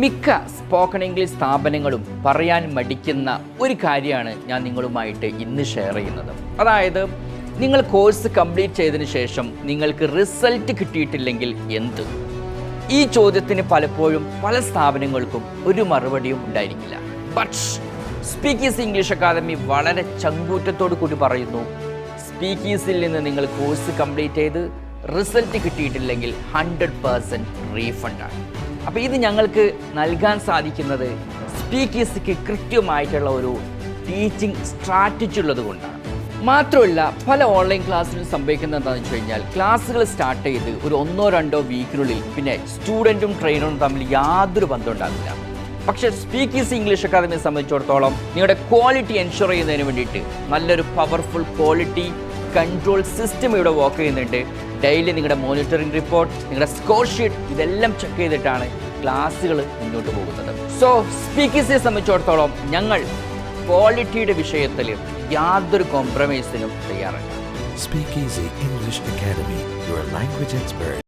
മിക്ക spoken English സ്ഥാപനങ്ങളും പറയാൻ മടിക്കുന്ന ഒരു കാര്യമാണ് ഞാൻ നിങ്ങളുമായിട്ട് ഇന്ന് ഷെയർ ചെയ്യുന്നത്. അതായത് നിങ്ങൾ കോഴ്സ് കംപ്ലീറ്റ് ചെയ്തതിന് ശേഷം നിങ്ങൾക്ക് റിസൾട്ട് കിട്ടിയിട്ടില്ലെങ്കിൽ എന്ത്? ഈ ചോദ്യത്തിന് പലപ്പോഴും പല സ്ഥാപനങ്ങൾക്കും ഒരു മറുപടിയും ഉണ്ടായിരിക്കില്ല. ബട്ട് സ്പീക്കീസ് ഇംഗ്ലീഷ് അക്കാദമി വളരെ ചങ്കൂറ്റത്തോടു കൂടി പറയുന്നു സ്പീക്കീസിൽ നിന്ന് നിങ്ങൾ കോഴ്സ് കംപ്ലീറ്റ് ചെയ്ത് റിസൾട്ട് കിട്ടിയിട്ടില്ലെങ്കിൽ ഹൺഡ്രഡ് പേഴ്സന്റ് റീഫണ്ടാണ് അപ്പോൾ ഇത് ഞങ്ങൾക്ക് നൽകാൻ സാധിക്കുന്നത് സ്പീക്കേഴ്സിക്ക് കൃത്യമായിട്ടുള്ള ഒരു ടീച്ചിങ് സ്ട്രാറ്റജി ഉള്ളത് കൊണ്ടാണ്. മാത്രമല്ല പല ഓൺലൈൻ ക്ലാസ്സിലും സംഭവിക്കുന്നത് എന്താണെന്ന് വെച്ച് കഴിഞ്ഞാൽ ക്ലാസ്സുകൾ സ്റ്റാർട്ട് ചെയ്ത് ഒരു ഒന്നോ രണ്ടോ വീക്കിനുള്ളിൽ പിന്നെ സ്റ്റുഡന്റും ട്രെയിനറും തമ്മിൽ യാതൊരു ബന്ധം ഉണ്ടാകില്ല പക്ഷെ സ്പീക്കീസ് ഇംഗ്ലീഷ് അക്കാദമിയെ സംബന്ധിച്ചിടത്തോളം നിങ്ങളുടെ ക്വാളിറ്റി എൻഷുർ ചെയ്യുന്നതിന് വേണ്ടിയിട്ട് നല്ലൊരു പവർഫുൾ ക്വാളിറ്റി കൺട്രോൾ സിസ്റ്റം ഇവിടെ വർക്ക് ചെയ്യുന്നുണ്ട്. ഡെയിലി നിങ്ങളുടെ മോണിറ്ററിംഗ് റിപ്പോർട്ട് നിങ്ങളുടെ സ്കോർ ഷീറ്റ് ഇതെല്ലാം ചെക്ക് ചെയ്തിട്ടാണ് ക്ലാസ്സുകൾ മുന്നോട്ട് പോകുന്നത്. സോ സ്പീക്കേഴ്സിനെ സംബന്ധിച്ചിടത്തോളം ഞങ്ങൾ ക്വാളിറ്റിയുടെ വിഷയത്തിൽ യാതൊരു കോംപ്രമൈസിനും തയ്യാറല്ല. Speakers English academy your language expert.